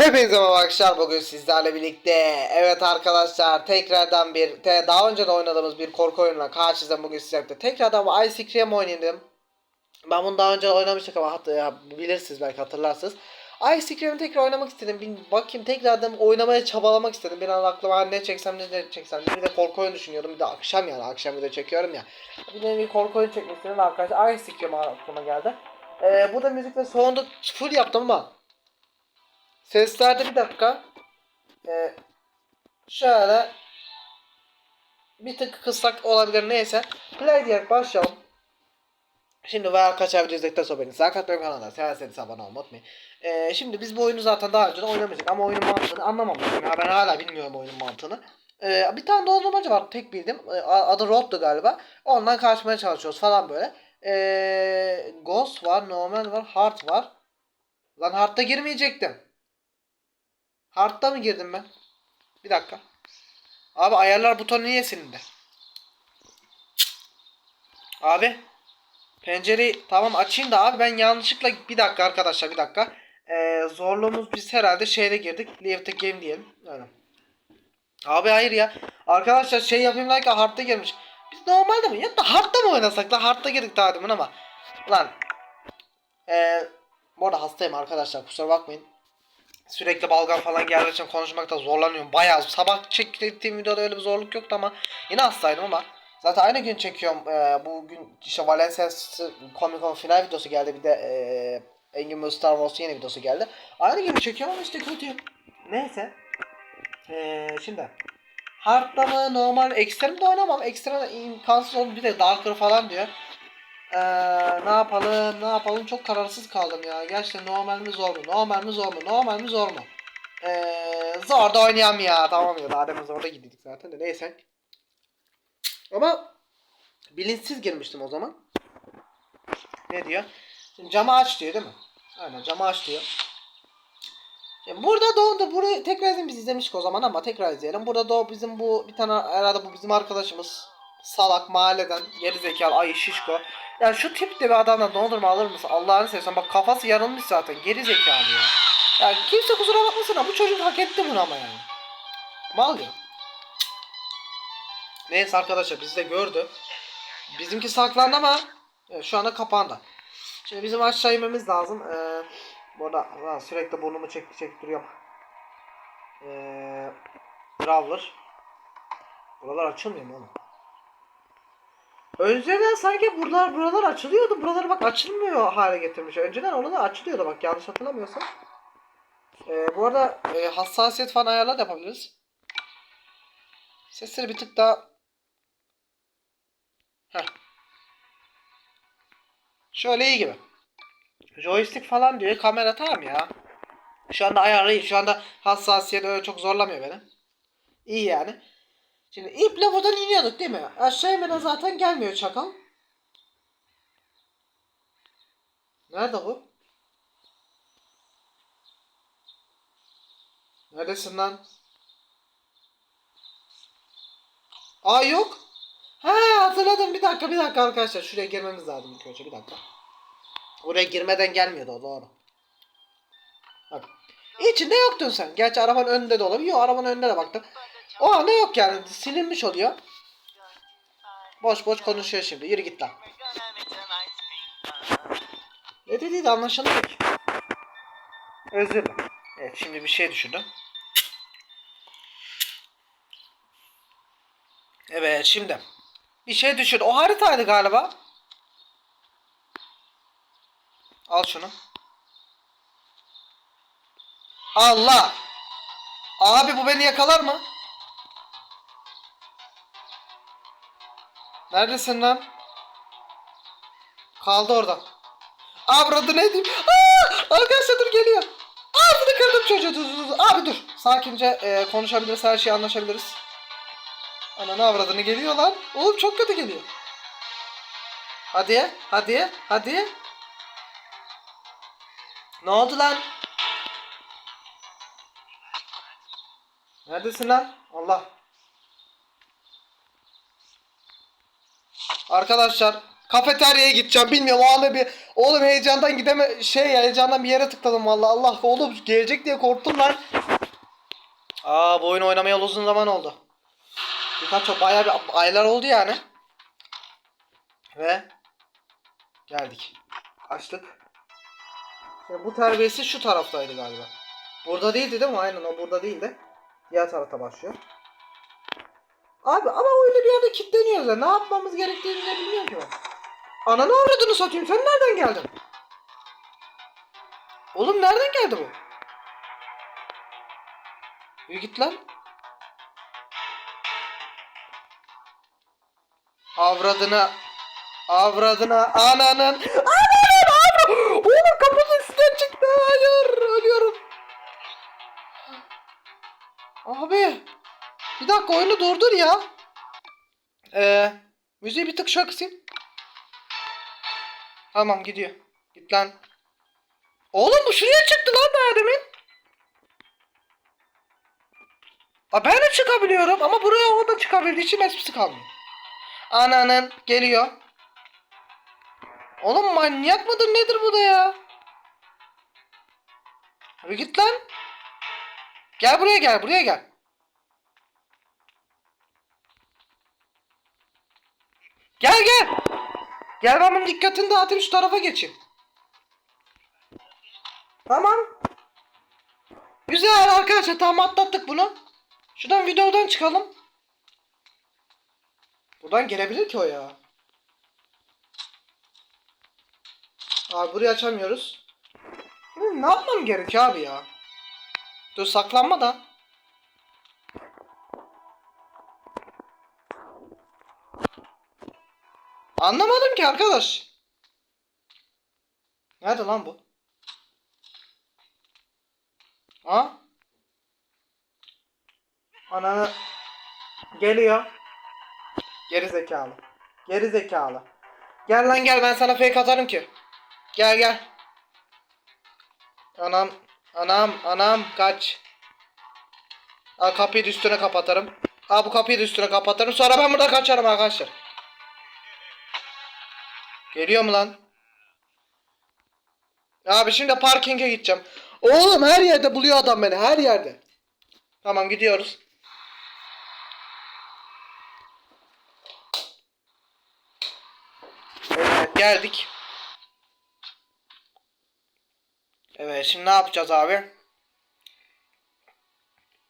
Hepinize merhaba arkadaşlar. Bugün sizlerle birlikte. Evet arkadaşlar tekrardan bir te, daha önce de oynadığımız bir korku oyununa karşınızda bugün sizlerle tekrardan Ice Cream oynadım Ben bunu daha önce oynamıştık ama hat, ya, bilirsiniz belki hatırlarsınız. Ice Cream'i tekrar oynamak istedim. Bir bakayım tekrardan oynamaya çabalamak istedim. Bir an aklıma ne çeksem ne, ne çeksem bir de korku oyunu düşünüyorum bir de akşam yani akşam bir de çekiyorum ya. Bir de bir korku oyunu çekmek istedim arkadaşlar. Ice Cream aklıma geldi. Ee, Bu da müzikle sonunda full yaptım ama Seslerde bir dakika. Ee, şöyle bir tık kıssak olabilir neyse. Play diyerek başlayalım. Şimdi veya izledikten sonra beni sakat benim kanalda severseniz abone olmayı unutmayın. Ee, şimdi biz bu oyunu zaten daha önce oynamıştık ama oyunun mantığını anlamamıştım. Ya ben hala bilmiyorum oyunun mantığını. Ee, bir tane dondurmacı var tek bildim. Ee, adı Rod'du galiba. Ondan kaçmaya çalışıyoruz falan böyle. Ee, Ghost var, Normal var, Heart var. Lan Heart'ta girmeyecektim. Hard'da mı girdim ben? Bir dakika. Abi ayarlar butonu niye silindi? Abi. Pencereyi tamam açayım da abi ben yanlışlıkla bir dakika arkadaşlar bir dakika. Ee, zorluğumuz biz herhalde şeyde girdik. Leave the game diyelim. Öyle. Abi hayır ya. Arkadaşlar şey yapayım like hard'da girmiş. Biz normalde mi? Ya da hard'da mı oynasak da hard'da girdik daha demin ama. Lan. Ee, bu arada hastayım arkadaşlar kusura bakmayın sürekli balgam falan geldiği için konuşmakta zorlanıyorum. Bayağı sabah çektiğim videoda öyle bir zorluk yoktu ama yine hastaydım ama zaten aynı gün çekiyorum. Ee, bugün işte Valencia Comic Con final videosu geldi bir de e, Engin Müzik Star Wars'un yeni videosu geldi. Aynı gibi çekiyorum ama işte kötüyüm. Neyse. Ee, şimdi Hard'da mı normal ekstrem de oynamam. Ekstrem imkansız olur bir de Darker falan diyor. Ee, ne yapalım ne yapalım çok kararsız kaldım ya. Gerçekten normal mi zor mu? Normal mi zor mu? Normal mi zor mu? Ee, zor da oynayalım ya. Tamam ya daha demin zorda gidiyorduk zaten de neyse. Ama bilinçsiz girmiştim o zaman. Ne diyor? Şimdi camı aç diyor değil mi? Aynen camı aç diyor. Şimdi burada Doğu burayı tekrar izledim biz izlemiştik o zaman ama tekrar izleyelim. Burada Doğu bizim bu bir tane herhalde bu bizim arkadaşımız salak mahalleden geri zekalı ay şişko. Ya şu tipte bir adamla dondurma alır mısın? Allah'ını seversen bak kafası yarılmış zaten geri zekalı ya. Ya kimse kusura bakmasın ama bu çocuk hak etti bunu ama yani. Mal ya. Neyse arkadaşlar bizi de gördü. Bizimki saklandı ama evet, şu anda kapandı. Şimdi bizim aşağı inmemiz lazım. Ee, bu arada sürekli burnumu çek çek duruyorum. Ee, Brawler. Buralar açılmıyor mu oğlum? Önceden sanki buralar buralar açılıyordu. Buraları bak açılmıyor hale getirmiş. Önceden oralar açılıyordu bak yanlış hatırlamıyorsam. Ee, bu arada e, hassasiyet falan ayarlar da yapabiliriz. Sesleri bir tık daha Heh. Şöyle iyi gibi. Joystick falan diyor. Kamera tamam ya. Şu anda ayarlayayım. Şu anda hassasiyet öyle çok zorlamıyor beni. İyi yani. Şimdi iple buradan iniyorduk değil mi? Aşağı inmeden zaten gelmiyor çakal. Nerede bu? Neredesin lan? Aa yok. Ha hatırladım bir dakika bir dakika arkadaşlar şuraya girmemiz lazım ilk önce bir dakika. Oraya girmeden gelmiyordu o doğru. Bak. İçinde yoktun sen. Gerçi arabanın önünde de olabilir. Yok arabanın önünde de baktım. O anda yok yani silinmiş oluyor. Boş boş konuşuyor şimdi. Yürü git lan. Ne dediği de anlaşılmıyor ki. Özür dilerim. Evet şimdi bir şey düşündüm. Evet şimdi. Bir şey düşün. O haritaydı galiba. Al şunu. Allah. Abi bu beni yakalar mı? Neredesin lan? Kaldı orada. Adı ne diyeyim? Aa, arkadaşlar dur geliyor. Ağzını kırdım çocuğu. Dur, dur, dur. Abi dur. Sakince e, konuşabiliriz. Her şeyi anlaşabiliriz. Ananı avradını geliyor lan. Oğlum çok kötü geliyor. Hadi. Hadi. Hadi. Ne oldu lan? Neredesin lan? Allah. Arkadaşlar Kafeteryaya gideceğim bilmiyorum o anda bir oğlum heyecandan gideme şey heyecandan bir yere tıkladım vallahi Allah oğlum gelecek diye korktum lan. Aa bu oyun oynamayalı uzun zaman oldu. Birkaç bayağı bir aylar oldu yani. Ve geldik. Açtık. Şimdi bu terbiyesi şu taraftaydı galiba. Burada değildi değil mi? Aynen o burada değildi. Diğer tarafta başlıyor. Abi ama öyle bir yerde kilitleniyoruz ya. Ne yapmamız gerektiğini de bilmiyorum ki ben. Ananı avradını satayım. Sen nereden geldin? Oğlum nereden geldi bu? Yürü git lan. Avradına Avradına ananın Ananın avra Oğlum kapının üstüne çıktı Hayır ölüyorum Abi dakika oyunu durdur ya Ee, Müziği bir tık kısayım Tamam gidiyor Git lan Oğlum bu şuraya çıktı lan daha demin Aa, ben de çıkabiliyorum ama buraya o da çıkabildiği için esprisi kalmıyor. Ananın geliyor. Oğlum manyak mıdır nedir bu da ya? Hadi git lan. Gel buraya gel buraya gel. Gel gel. Gel ben bunun dikkatini dağıtayım şu tarafa geçeyim. Tamam. Güzel arkadaşlar tamam atlattık bunu. Şuradan videodan çıkalım. Buradan gelebilir ki o ya. Abi burayı açamıyoruz. Ne yapmam gerekiyor abi ya? Dur saklanma da. Anlamadım ki arkadaş. Nerede lan bu? Ha? Ananı geliyor. Geri zekalı. Geri zekalı. Gel lan gel ben sana fake atarım ki. Gel gel. Anam anam anam kaç. Aa, kapıyı da üstüne kapatırım. Aa, bu kapıyı da üstüne kapatırım. Sonra ben burada kaçarım arkadaşlar. Geliyor mu lan? Abi şimdi parkinge gideceğim. Oğlum her yerde buluyor adam beni her yerde. Tamam gidiyoruz. Evet geldik. Evet şimdi ne yapacağız abi?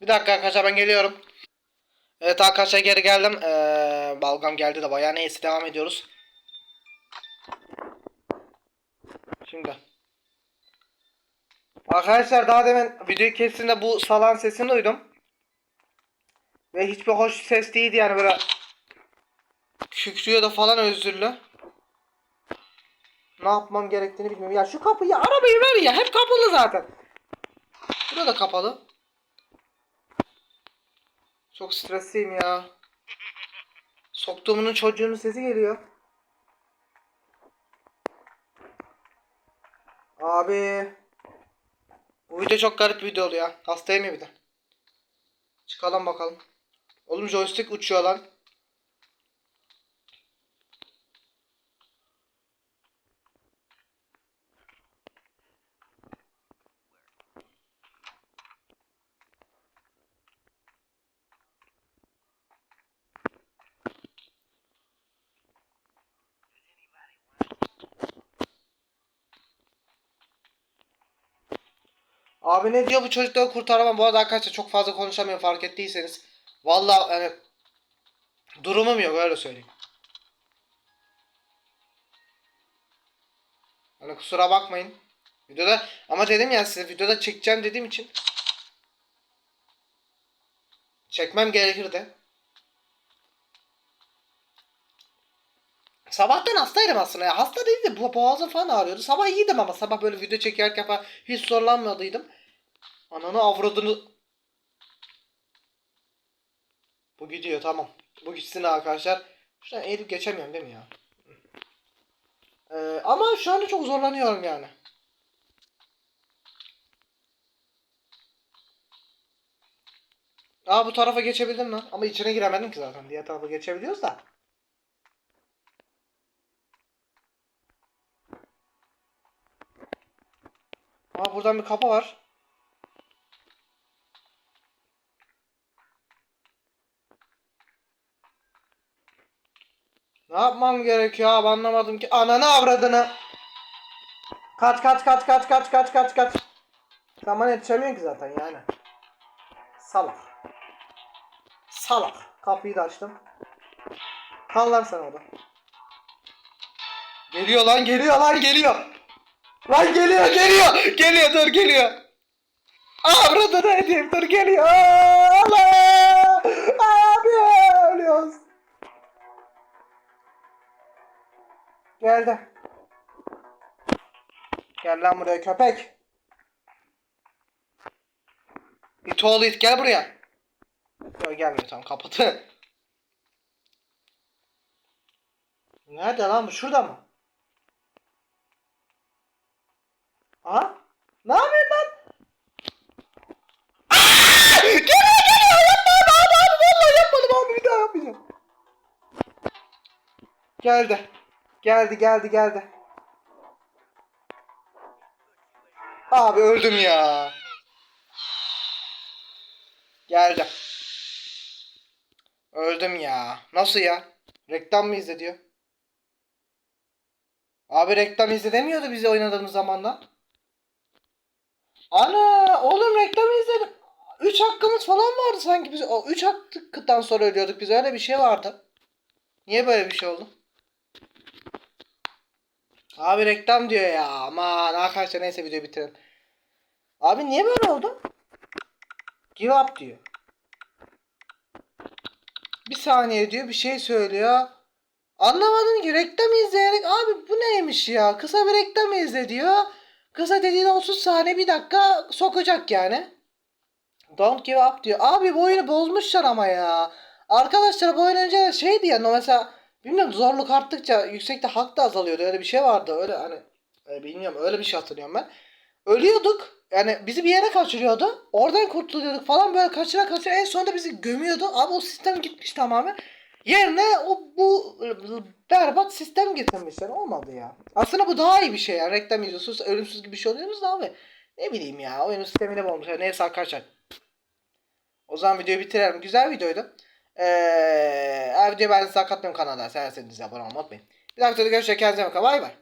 Bir dakika arkadaşlar ben geliyorum. Evet arkadaşlar geri geldim. Ee, balgam geldi de bayağı neyse devam ediyoruz. Şimdi. Arkadaşlar daha demin video kesinde bu salan sesini duydum. Ve hiçbir hoş ses değildi yani böyle kükrüyor da falan özürlü. Ne yapmam gerektiğini bilmiyorum. Ya şu kapıyı arabayı ver ya. Hep kapalı zaten. Burada da kapalı. Çok stresliyim ya. Soktuğumun çocuğunun sesi geliyor. Abi. Bu video çok garip bir video oluyor. Hastayım ya bir de. Çıkalım bakalım. Oğlum joystick uçuyor lan. Abi ne diyor bu çocukları kurtaramam. Bu arada arkadaşlar çok fazla konuşamıyorum fark ettiyseniz. Vallahi yani durumum yok öyle söyleyeyim. Hani kusura bakmayın. Videoda ama dedim ya size videoda çekeceğim dediğim için çekmem gerekirdi. Sabahtan hastaydım aslında ya. Hasta değildi. Bu boğazım falan ağrıyordu. Sabah iyiydim ama sabah böyle video çekerken falan hiç zorlanmadıydım. Ananı avradını. Bu gidiyor tamam. Bu gitsin arkadaşlar. Şuradan eğilip geçemiyorum değil mi ya? Ee, ama şu anda çok zorlanıyorum yani. Aa bu tarafa geçebildim lan. Ama içine giremedim ki zaten. Diğer tarafa geçebiliyoruz da. Buradan bir kapı var. Ne yapmam gerekiyor abi anlamadım ki. Ananı avradını. Kaç kaç kaç kaç kaç kaç kaç kaç. Bana yetişemiyorsun ki zaten yani. Salak. Salak. Kapıyı da açtım. Kal lan sen orada. Geliyor lan geliyor lan geliyor. Lan geliyor geliyor. Geliyor dur geliyor. Avradını edeyim dur geliyor. Allah. Abi ölüyoruz. Geldi. Gel lan buraya köpek. İt oğlu it gel buraya. Yok gelmiyor tamam kapatı. Nerede lan bu? Şurada mı? Ne yapıyorsun lan? Geliyor geliyor yapma abi abi abi vallahi yapmadım abi bir daha yapmayacağım. Geldi. Geldi geldi geldi. Abi öldüm ya. Geldi. Öldüm ya. Nasıl ya? Reklam mı izle diyor. Abi reklam izlemiyordu bizi oynadığımız zamanda. Ana oğlum reklam izledim. 3 hakkımız falan vardı sanki biz. O 3 hakkından sonra ölüyorduk biz. Öyle bir şey vardı. Niye böyle bir şey oldu? Abi reklam diyor ya. Aman arkadaşlar neyse videoyu bitirelim. Abi niye böyle oldu? Give up diyor. Bir saniye diyor bir şey söylüyor. Anlamadım ki reklam izleyerek abi bu neymiş ya? Kısa bir reklam izle diyor. Kısa dediğin 30 saniye bir dakika sokacak yani. Don't give up diyor. Abi bu oyunu bozmuşlar ama ya. Arkadaşlar bu oyun önce şeydi ya mesela bilmiyorum zorluk arttıkça yüksekte hak da azalıyordu. Öyle bir şey vardı. Öyle hani e, bilmiyorum öyle bir şey hatırlıyorum ben. Ölüyorduk. Yani bizi bir yere kaçırıyordu. Oradan kurtuluyorduk falan böyle kaçıra kaçıra en sonunda bizi gömüyordu. Abi o sistem gitmiş tamamen. Yerine o bu berbat sistem getirmişler. Olmadı ya. Aslında bu daha iyi bir şey ya. Reklam izliyorsunuz ölümsüz gibi bir şey oluyoruz da abi. Ne bileyim ya. Oyunun sistemini bulmuşlar. Neyse arkadaşlar. O zaman videoyu bitirelim. Güzel videoydu. Ee, videoyu beğendiyseniz katmayın kanala. Severseniz abone olmayı unutmayın. Bir dahaki videoda görüşürüz. Kendinize bakın. Bay bay.